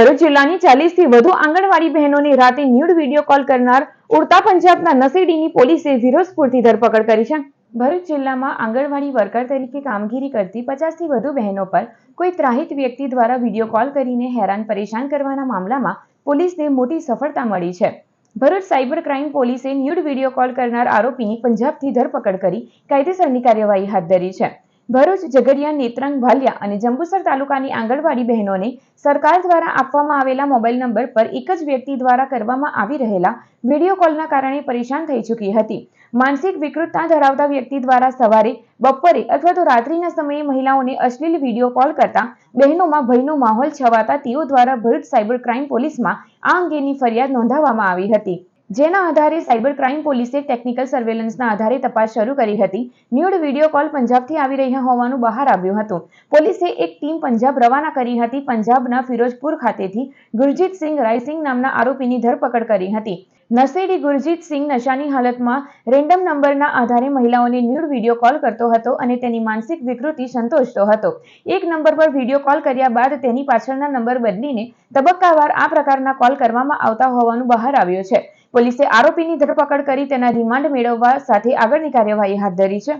ભરૂચ જિલ્લાની ચાલીસથી વધુ આંગણવાડી બહેનોની રાતે ન્યૂડ વીડિયો કોલ કરનાર ઉડતા પંજાબના નસીડીની પોલીસે વિરોધપુરથી ધરપકડ કરી છે. ભરૂચ જિલ્લામાં આંગણવાડી વર્કર તરીકે કામગીરી કરતી પચાસથી વધુ બહેનો પર કોઈ ત્રાહિત વ્યક્તિ દ્વારા વીડિયો કોલ કરીને હેરાન પરેશાન કરવાના મામલામાં પોલીસને મોટી સફળતા મળી છે. ભરૂચ સાયબર ક્રાઇમ પોલીસે ન્યૂડ વીડિયો કોલ કરનાર આરોપીની પંજાબથી ધરપકડ કરી કાયદેસરની કાર્યવાહી હાથ ધરી છે. ભરૂચ, ઝઘડિયા, નેત્રંગ, વાલિયા અને જંબુસર તાલુકાની આંગણવાડી બહેનોને સરકાર દ્વારા આપવામાં આવેલા મોબાઈલ નંબર પર એક જ વ્યક્તિ દ્વારા કરવામાં આવી રહેલા વીડિયો કોલના કારણે પરેશાન થઈ ચૂકી હતી. માનસિક વિકૃતતા ધરાવતા વ્યક્તિ દ્વારા સવારે, બપોરે અથવા તો રાત્રિના સમયે મહિલાઓને અશ્લીલ વીડિયો કોલ કરતા બહેનોમાં ભયનો માહોલ છવાતા તેઓ દ્વારા ભરૂચ સાયબર ક્રાઇમ પોલીસમાં આ અંગેની ફરિયાદ નોંધાવવામાં આવી હતી. જેના આધારે સાયબર ક્રાઇમ પોલીસે ટેકનિકલ સર્વેલન્સના આધારે તપાસ શરૂ કરી હતી. ન્યૂડ વીડિયો કોલ પંજાબથી આવી રહ્યા હોવાનું બહાર આવ્યું હતું. પોલીસે એક ટીમ પંજાબ રવાના કરી હતી. પંજાબના ફિરોજપુર ખાતેથી ગુરજીતસિંહ રાયસિંગ નામના આરોપીની ધરપકડ કરી હતી. નસેડી ગુરજીતસિંહ નશાની હાલતમાં રેન્ડમ નંબરના આધારે મહિલાઓને ન્યૂડ વીડિયો કોલ કરતો હતો અને તેની માનસિક વિકૃતિ સંતોષતો હતો. એક નંબર પર વીડિયો કોલ કર્યા બાદ તેની પાછળના નંબર બદલીને તબક્કાવાર આ પ્રકારના કોલ કરવામાં આવતા હોવાનું બહાર આવ્યું છે. પોલીસે આરોપીની ધરપકડ કરી તેના રિમાન્ડ મેળવવા સાથે આગળની કાર્યવાહી હાથ ધરી છે.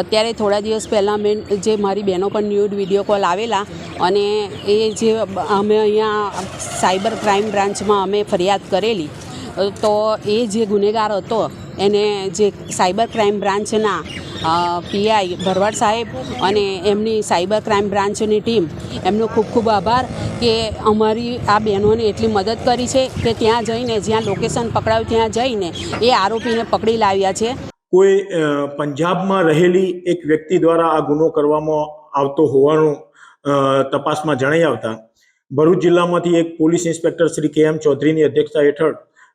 અત્યારે થોડા દિવસ પહેલાં મેં જે મારી બહેનો પર ન્યૂડ વીડિયો કોલ આવેલા અને એ જે અમે અહીંયા સાયબર ક્રાઇમ બ્રાન્ચમાં અમે ફરિયાદ કરેલી, તો એ જે ગુનેગાર હતો, એને જે સાયબર ક્રાઇમ બ્રાન્ચના પીઆઈ ભરવાડ સાહેબ અને એમની સાયબર ક્રાઇમ બ્રાન્ચની ટીમ, એમનો ખૂબ ખૂબ આભાર કે અમારી આ બહેનોને એટલી મદદ કરી છે કે ત્યાં જઈને, જ્યાં લોકેશન પકડાયું ત્યાં જઈને એ આરોપીને પકડી લાવ્યા છે. કોઈ પંજાબમાં રહેલી એક વ્યક્તિ દ્વારા આ ગુનો કરવામાં આવતો હોવાનું તપાસમાં જણાઈ આવતા, ભરૂચ જિલ્લામાંથી એક પોલીસ ઇન્સ્પેક્ટર શ્રી કે એમ ચૌધરીની અધ્યક્ષતા હેઠળ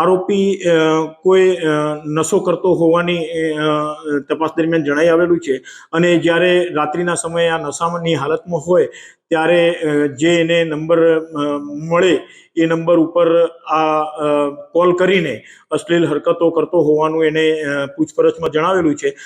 આરોપી કોઈ નશો કરતો હોવાની તપાસ દરમિયાન જણાઈ આવેલું છે. અને જ્યારે રાત્રિના સમયે આ નશાની હાલતમાં હોય, ત્યારે જે એને નંબર મળે, એ નંબર ઉપર આ કોલ કરીને અશ્લીલ હરકતો કરતો હોવાનું એને પૂછપરછમાં જણાવેલું છે.